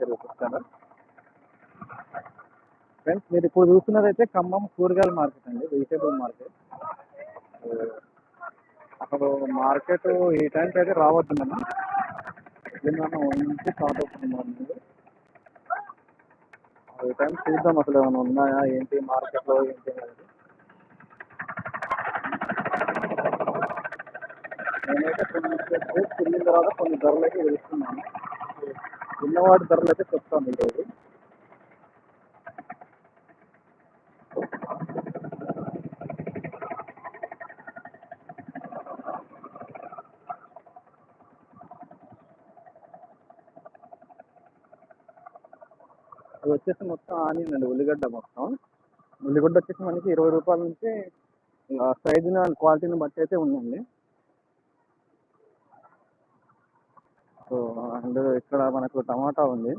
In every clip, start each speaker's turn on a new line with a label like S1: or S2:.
S1: చూపిస్తాను ఫ్రెండ్స్ మీరు ఇప్పుడు చూస్తున్నదైతే ఖమ్మం కూరగాయల మార్కెట్ అండి వెజిటేబుల్ మార్కెట్ అసలు మార్కెట్ ఈ టైంకి అయితే రావద్దు మనం దీన్ని నుంచి స్టార్ట్ అవుతుంది ఈ టైం చూద్దాం అసలు ఏమైనా ఉన్నాయా ఏంటి మార్కెట్లో ఏంటి అనేది నేనైతే కొన్ని తిరిగిన తర్వాత కొన్ని ధరలకి వెళ్తున్నాను చిన్నవాడి ధరలు అయితే చెప్తాను ఈరోజు. అది వచ్చేసి మొత్తం ఆనియన్ అండి ఉల్లిగడ్డ మొత్తం. ఉల్లిగడ్డ వచ్చేసి మనకి ఇరవై రూపాయల నుంచి సైజుని అండ్ క్వాలిటీని బట్టి అయితే ఉందండి. సో అండ్ ఇక్కడ మనకు టమాటా ఉంది.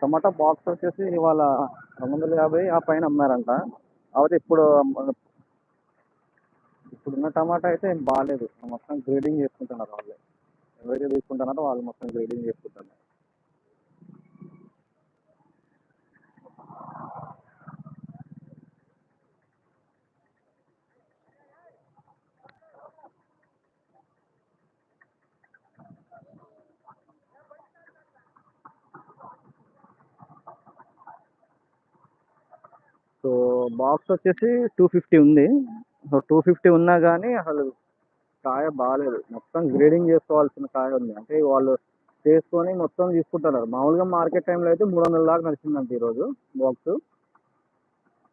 S1: టమాటా బాక్స్ వచ్చేసి ఇవాళ రెండు వందల యాభై ఆ పైన అమ్మారంట. కాబట్టి ఇప్పుడు ఇప్పుడున్న టమాటా అయితే ఏం బాగాలేదు మొత్తం గ్రేడింగ్ చేసుకుంటున్నారు వాళ్ళు. ఎవరైతే తీసుకుంటున్నారో వాళ్ళు మొత్తం గ్రేడింగ్ చేసుకుంటున్నారు సో బాక్స్ వచ్చేసి టూ ఫిఫ్టీ ఉంది. సో టూ ఫిఫ్టీ ఉన్నా కానీ అసలు కాయ బాగాలేదు మొత్తం గ్రేడింగ్ చేసుకోవాల్సిన కాయ ఉంది. అంటే వాళ్ళు చేసుకొని మొత్తం తీసుకుంటున్నారు. మామూలుగా మార్కెట్ టైంలో అయితే మూడు వందల దాకా నడిచిందంట ఈరోజు బాక్స్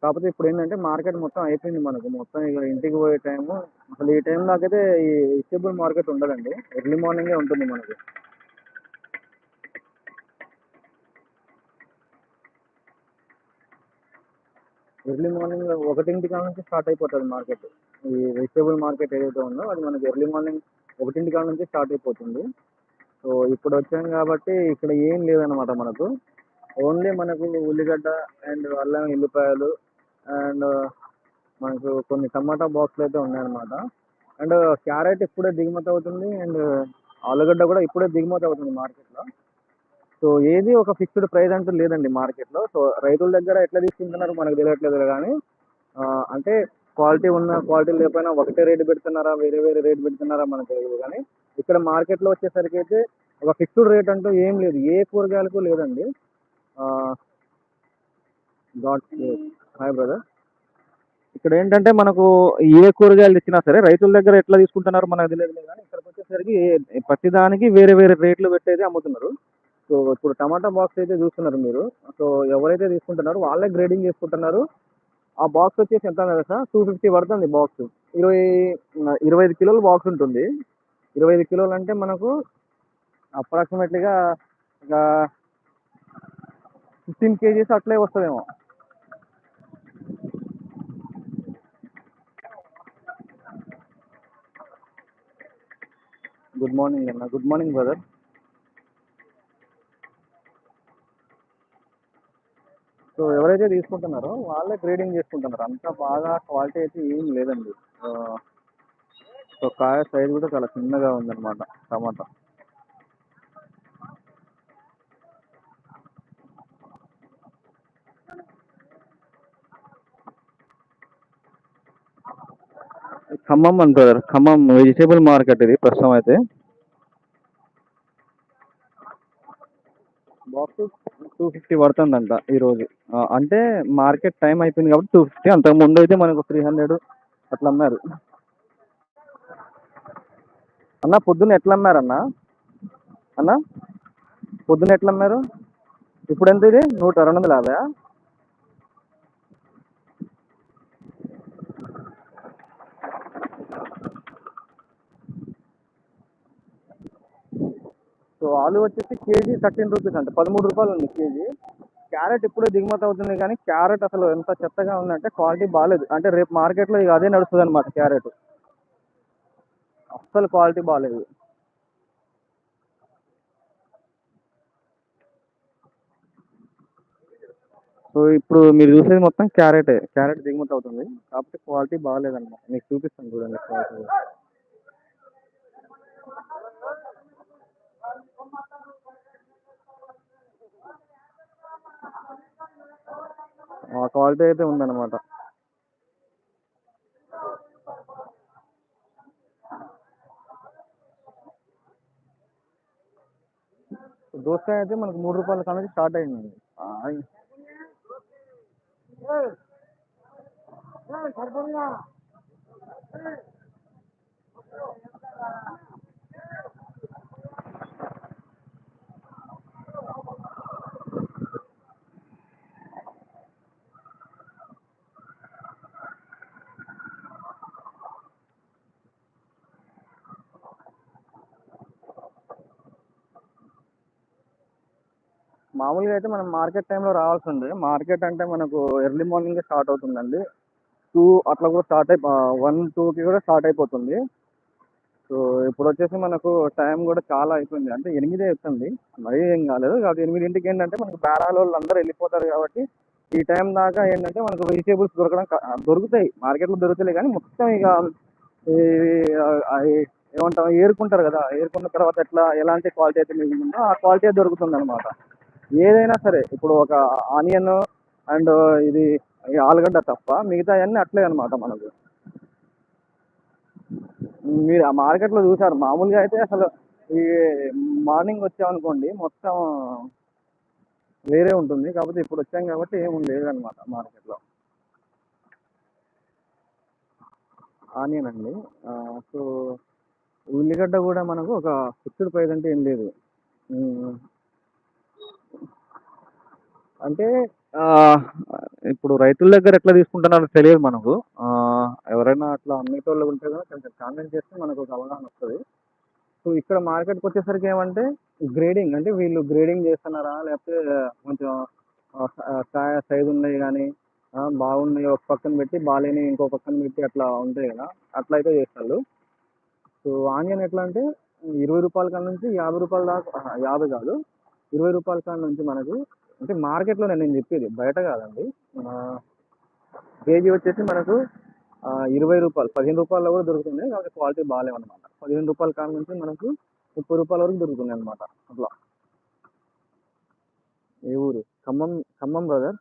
S1: కాకపోతే ఇప్పుడు ఏంటంటే మార్కెట్ మొత్తం అయిపోయింది మనకు. మొత్తం ఇక ఇంటికి పోయే టైము అసలు ఈ టైం దాకైతే ఈ వెజిటబుల్ మార్కెట్ ఉండదండి. ఎర్లీ మార్నింగే ఉంటుంది మనకి. ఎర్లీ మార్నింగ్ ఒకటింటి కాడ నుంచి స్టార్ట్ అయిపోతుంది మార్కెట్. ఈ వెజిటేబుల్ మార్కెట్ ఏదైతే ఉందో అది మనకి ఎర్లీ మార్నింగ్ ఒకటింటి కాడ నుంచి స్టార్ట్ అయిపోతుంది. సో ఇప్పుడు వచ్చాం కాబట్టి ఇక్కడ ఏం లేదనమాట మనకు. ఓన్లీ మనకు ఉల్లిగడ్డ అండ్ అల్లం ఎల్లిపాయలు అండ్ మనకు కొన్ని టమాటా బాక్స్లు అయితే ఉన్నాయన్నమాట. అండ్ క్యారెట్ ఇప్పుడే దిగుమతి అవుతుంది అండ్ ఆలుగడ్డ కూడా ఇప్పుడే దిగుమతి అవుతుంది మార్కెట్లో. సో ఏది ఒక ఫిక్స్డ్ ప్రైస్ అంటూ లేదండి మార్కెట్లో. సో రైతుల దగ్గర ఎట్లా తీసుకుంటున్నారు మనకు తెలియట్లేదు కానీ అంటే క్వాలిటీ ఉన్న క్వాలిటీ లేకపోయినా ఒకటే రేటు పెడుతున్నారా వేరే వేరే రేట్ పెడుతున్నారా మనకు తెలియదు కానీ ఇక్కడ మార్కెట్లో వచ్చేసరికి అయితే ఒక ఫిక్స్డ్ రేట్ అంటూ ఏం లేదు. ఏ కూరగాయలకు లేదండి. గాడ్ హాయ్ బ్రదర్. ఇక్కడ ఏంటంటే మనకు ఏ కూరగాయలు ఇచ్చినా సరే రైతుల దగ్గర ఎట్లా తీసుకుంటున్నారు మనకు తెలియదు కానీ ఇక్కడికి వచ్చేసరికి ప్రతిదానికి ప్రతి దానికి వేరే వేరే రేట్లు పెట్టేది అమ్ముతున్నారు. సో ఇప్పుడు టమాటా బాక్స్ అయితే చూస్తున్నారు మీరు. సో ఎవరైతే తీసుకుంటున్నారో వాళ్ళే గ్రేడింగ్ చేసుకుంటున్నారు. ఆ బాక్స్ వచ్చేసి ఎంత సార్? టూ ఫిఫ్టీ పడుతుంది బాక్స్ ఇరవై ఇరవై ఐదు కిలోల బాక్స్ ఉంటుంది. ఇరవై ఐదు కిలోలు అంటే మనకు అప్రాక్సిమేట్లీగా ఒక ఫిఫ్టీన్ కేజీస్ అట్లే వస్తుందేమో. గుడ్ మార్నింగ్ అన్న. గుడ్ మార్నింగ్ బ్రదర్ సో ఎవరైతే తీసుకుంటున్నారో. వాళ్ళే గ్రేడింగ్ చేసుకుంటున్నారు. అంత బాగా క్వాలిటీ అయితే ఏం లేదండి. సో కాయ సైజ్ కూడా చాలా చిన్నగా ఉందన్నమాట టమాటా. ఖమ్మం అంటారు. ఖమ్మం వెజిటేబుల్ మార్కెట్ ఇది ప్రస్తుతం అయితే బాక్స్ టూ ఫిఫ్టీ పడుతుందంట ఈరోజు. రోజు అంటే మార్కెట్ టైం అయిపోయింది కాబట్టి టూ ఫిఫ్టీ అంతకు ముందు అయితే మనకు త్రీ హండ్రెడ్ అట్లా అమ్మారు. అన్న పొద్దున్న ఎట్లా అమ్మారు అన్న? అన్న పొద్దున్న ఎట్లా అమ్మారు? ఇప్పుడు ఎంత ఇది? నూట రెండు వందల యాభై సో ఆలు వచ్చేసి కేజీ థర్టీన్ రూపీస్ అంట. పదమూడు రూపాయలు ఉంది కేజీ. క్యారెట్ ఇప్పుడే దిగుమతి అవుతుంది కానీ క్యారెట్ అసలు ఎంత చెత్తగా ఉందంటే క్వాలిటీ బాగాలేదు అంటే రేపు మార్కెట్లో ఇక అదే నడుస్తుంది అనమాట క్యారెట్. అస్సలు క్వాలిటీ బాగాలేదు సో ఇప్పుడు మీరు చూసేది మొత్తం క్యారెటే. క్యారెట్ దిగుమతి అవుతుంది. కాకపోతే క్వాలిటీ బాగాలేదన్నమాట. మీకు చూపిస్తాను చూడండి క్వాలిటీ. ఆ క్వాలిటీ అయితే ఉందన్నమాట. దోసకాయ అయితే మనకు మూడు రూపాయల కాడ స్టార్ట్ అయింది ఆ, మామూలుగా అయితే మనం మార్కెట్ టైంలో రావాల్సి ఉంది మార్కెట్ అంటే మనకు ఎర్లీ మార్నింగ్ స్టార్ట్ అవుతుందండి. టూ అట్లా కూడా స్టార్ట్ అయి వన్ టూకి కూడా స్టార్ట్ అయిపోతుంది. సో ఇప్పుడు వచ్చేసి మనకు టైం కూడా చాలా అయిపోయింది. అంటే ఎనిమిది అవుతుంది. మరీ ఏం కాలేదు. ఎనిమిది ఎనిమిదింటికి ఏంటంటే మనకు బేరాల వాళ్ళు అందరూ వెళ్ళిపోతారు కాబట్టి ఈ టైం దాకా ఏంటంటే మనకు వెజిటేబుల్స్ దొరకడం దొరుకుతాయి. మార్కెట్లో దొరుకుతాయి కానీ మొత్తం ఇక ఏమంటాం ఏరుకుంటారు కదా. ఏరుకున్న తర్వాత ఎట్లా ఎలాంటి క్వాలిటీ అయితే మిగిలిందో ఆ క్వాలిటీ దొరుకుతుంది అనమాట ఏదైనా సరే ఇప్పుడు ఒక ఆనియన్ అండ్ ఇది ఆలుగడ్డ తప్ప మిగతా అన్నీ అట్లే అనమాట మనకు. మీరు ఆ మార్కెట్లో చూసారు మామూలుగా అయితే అసలు ఈ మార్నింగ్ వచ్చామనుకోండి మొత్తం వేరే ఉంటుంది కాకపోతే ఇప్పుడు వచ్చాం కాబట్టి ఏమి లేదనమాట మార్కెట్లో. ఆనియన్ అండి. సో ఉల్లిగడ్డ కూడా మనకు ఒక ఫిక్స్డ్ ప్రైస్ అంటే ఏం లేదు. అంటే ఇప్పుడు రైతుల దగ్గర ఎట్లా తీసుకుంటున్నారో తెలియదు మనకు. ఎవరైనా అట్లా అమ్మేటోళ్ళు ఉంటే కూడా కొంచెం కామెంట్ చేస్తే మనకు ఒక అవగాహన వస్తుంది. సో ఇక్కడ మార్కెట్కి వచ్చేసరికి ఏమంటే గ్రేడింగ్ అంటే వీళ్ళు గ్రేడింగ్ చేస్తున్నారా? లేకపోతే కొంచెం ఆ, కాయ సైజు ఉన్నాయి కానీ బాగున్నాయి ఒక పక్కన పెట్టి బాగాలేని ఇంకో పక్కన పెట్టి అట్లా ఉంటాయి కదా. అట్లా అయితే చేస్తారు. సో ఆనియన్ ఎట్లా అంటే ఇరవై రూపాయల కాడ నుంచి యాభై రూపాయల దాకా యాభై కాదు ఇరవై రూపాయల కాడ నుంచి మనకు అంటే మార్కెట్లో నేను చెప్పేది బయట కాదండి. కేజీ వచ్చేసి మనకు ఇరవై రూపాయలు పదిహేను రూపాయల్లో కూడా దొరుకుతుంది కాబట్టి క్వాలిటీ బాగాలేవన్నమాట. పదిహేను రూపాయల కాడ నుంచి మనకు ముప్పై రూపాయల వరకు దొరుకుతుంది అనమాట అట్లా. ఏ ఊరు? ఖమ్మం ఖమ్మం బ్రదర్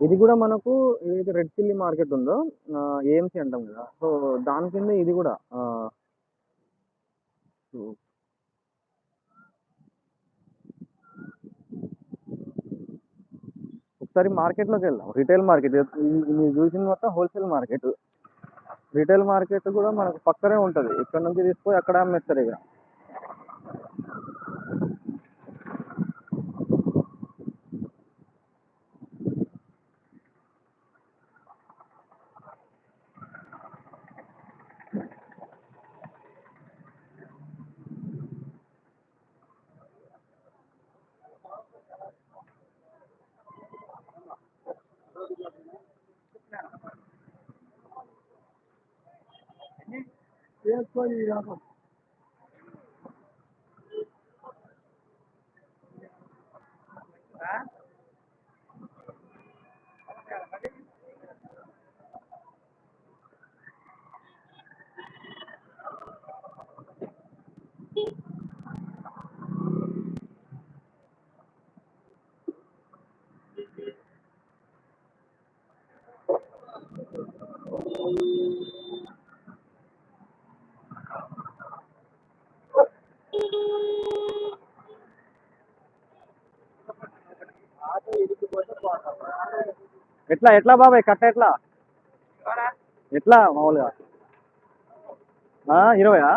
S1: ఇది కూడా మనకు ఏదైతే రెడ్ చిల్లీ మార్కెట్ ఉందో ఏఎంసీ అంటాం కదా. సో దాని కింద ఇది కూడా ఒకసారి మార్కెట్లోకి వెళ్దాం. Retail market. మీరు చూసిన మొత్తం హోల్సేల్ మార్కెట్. రిటైల్ మార్కెట్ కూడా మనకు పక్కనే ఉంటుంది. ఇక్కడ నుంచి తీసుకొని అక్కడ అమ్మేస్తారు ఇక. Isso aí, rapaz. Tá? Thank you. ఎట్లా ఎట్లా బాబాయ్ కట్ట ఎట్లా? ఎట్లా మామూలుగా? ఇరవయా?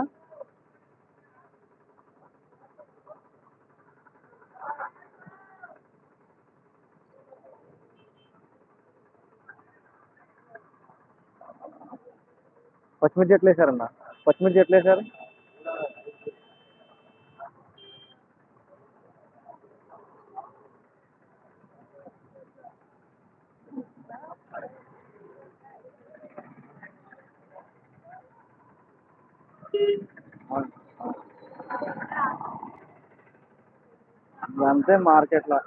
S1: పచ్చిమిర్చి ఎట్లా వేసారన్న పచ్చిమిర్చి ఎట్లా వేసారు అంతే మార్కెట్లో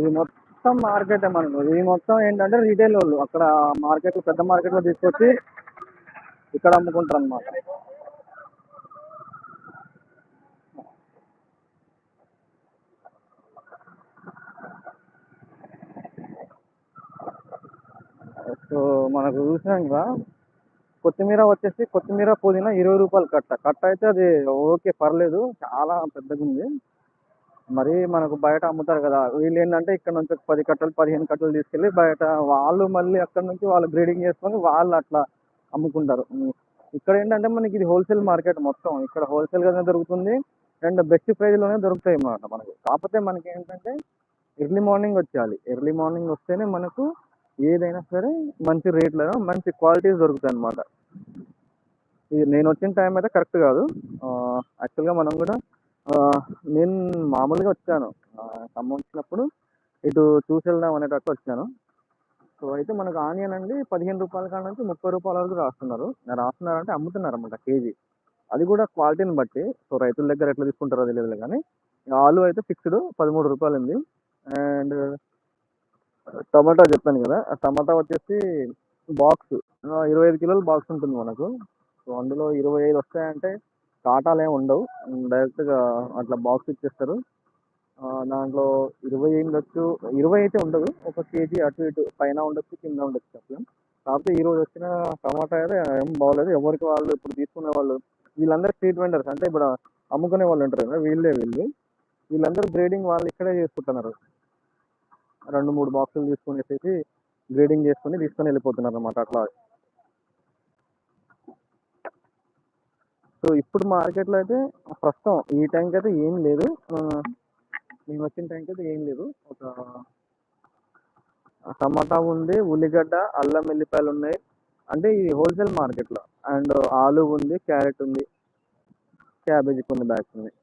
S1: ఇది మొత్తం మార్కెట్ మనం ఇది మొత్తం ఏంటంటే రీటైల్ వాళ్ళు అక్కడ మార్కెట్ పెద్ద మార్కెట్లో తీసుకొచ్చి ఇక్కడ అమ్ముకుంటారు అనమాట సో మనకు చూసినాం కదా కొత్తిమీర వచ్చేసి కొత్తిమీర పుదీనా ఇరవై రూపాయలు కట్ట. కట్ట అయితే అది ఓకే పర్లేదు చాలా పెద్దగా ఉంది మరి మనకు బయట అమ్ముతారు కదా. వీళ్ళు ఏంటంటే ఇక్కడ నుంచి ఒక పది కట్టలు పదిహేను కట్టలు తీసుకెళ్ళి బయట వాళ్ళు మళ్ళీ అక్కడ నుంచి వాళ్ళు గ్రేడింగ్ చేసుకొని వాళ్ళు అట్లా అమ్ముకుంటారు. ఇక్కడ ఏంటంటే మనకి ఇది హోల్సేల్ మార్కెట్ మొత్తం. ఇక్కడ హోల్సేల్ గానే దొరుకుతుంది. అండ్ బెస్ట్ ప్రైజ్లోనే దొరుకుతాయి అన్నమాట మనకు. కాకపోతే మనకి ఏంటంటే ఎర్లీ మార్నింగ్ వచ్చేయాలి. ఎర్లీ మార్నింగ్ వస్తేనే మనకు ఏదైనా సరే మంచి రేట్లలో మంచి క్వాలిటీస్ దొరుకుతాయి అన్నమాట. ఇది నేను వచ్చిన టైం అయితే కరెక్ట్ కాదు. యాక్చువల్గా మనం కూడా నేను మామూలుగా వచ్చాను. ఆ, ఖమ్మం వచ్చినప్పుడు ఇటు చూసి వెళ్దాం అనేటట్టు వచ్చాను. సో అయితే మనకు ఆనియన్ అండి పదిహేను రూపాయల కాడ నుంచి ముప్పై రూపాయల వరకు రాస్తున్నారు. రాస్తున్నారు అంటే అమ్ముతున్నారు అనమాట కేజీ. అది కూడా క్వాలిటీని బట్టి. సో రైతుల దగ్గర ఎట్లా తీసుకుంటారో తెలియదు కానీ ఆలు అయితే ఫిక్స్డ్ పదమూడు రూపాయలు ఉంది అండ్ టమాటా చెప్పాను కదా ఆ టమాటా వచ్చేసి బాక్స్ ఇరవై ఐదు కిలోల బాక్స్ ఉంటుంది మనకు. సో అందులో ఇరవై ఐదు వస్తాయంటే కాటాలు ఏమి ఉండవు. డైరెక్ట్గా అట్లా బాక్స్ ఇచ్చేస్తారు. దాంట్లో ఇరవై ఉండొచ్చు. ఇరవై అయితే ఉండదు. ఒక కేజీ అటు ఇటు పైన ఉండొచ్చు కింద ఉండొచ్చు చెప్పలేం కాకపోతే ఈ రోజు వచ్చిన టమాటా అయితే ఏం బాగోలేదు. ఎవరికి వాళ్ళు ఇప్పుడు తీసుకునే వాళ్ళు వీళ్ళందరూ స్ట్రీట్ వెండర్స్. అంటే ఇప్పుడు అమ్ముకునే వాళ్ళు ఉంటారు కదా వీళ్ళే వీళ్ళు. వీళ్ళందరూ గ్రేడింగ్ వాళ్ళు ఇక్కడే చేసుకుంటున్నారు. రెండు మూడు బాక్సులు తీసుకునేసేసి గ్రేడింగ్ చేసుకుని తీసుకొని వెళ్ళిపోతున్నారు అనమాట అట్లా. సో ఇప్పుడు మార్కెట్లో అయితే ప్రస్తుతం ఈ టైంకి అయితే ఏం లేదు. మేము వచ్చిన టైంకి అయితే ఏం లేదు. ఒక టమాటా ఉంది ఉల్లిగడ్డ అల్లం వెల్లిపాయలు ఉన్నాయి. అంటే ఇది హోల్సేల్ మార్కెట్లో. అండ్ ఆలు ఉంది క్యారెట్ ఉంది క్యాబేజీ కొన్ని బ్యాగ్స్ ఉన్నాయి.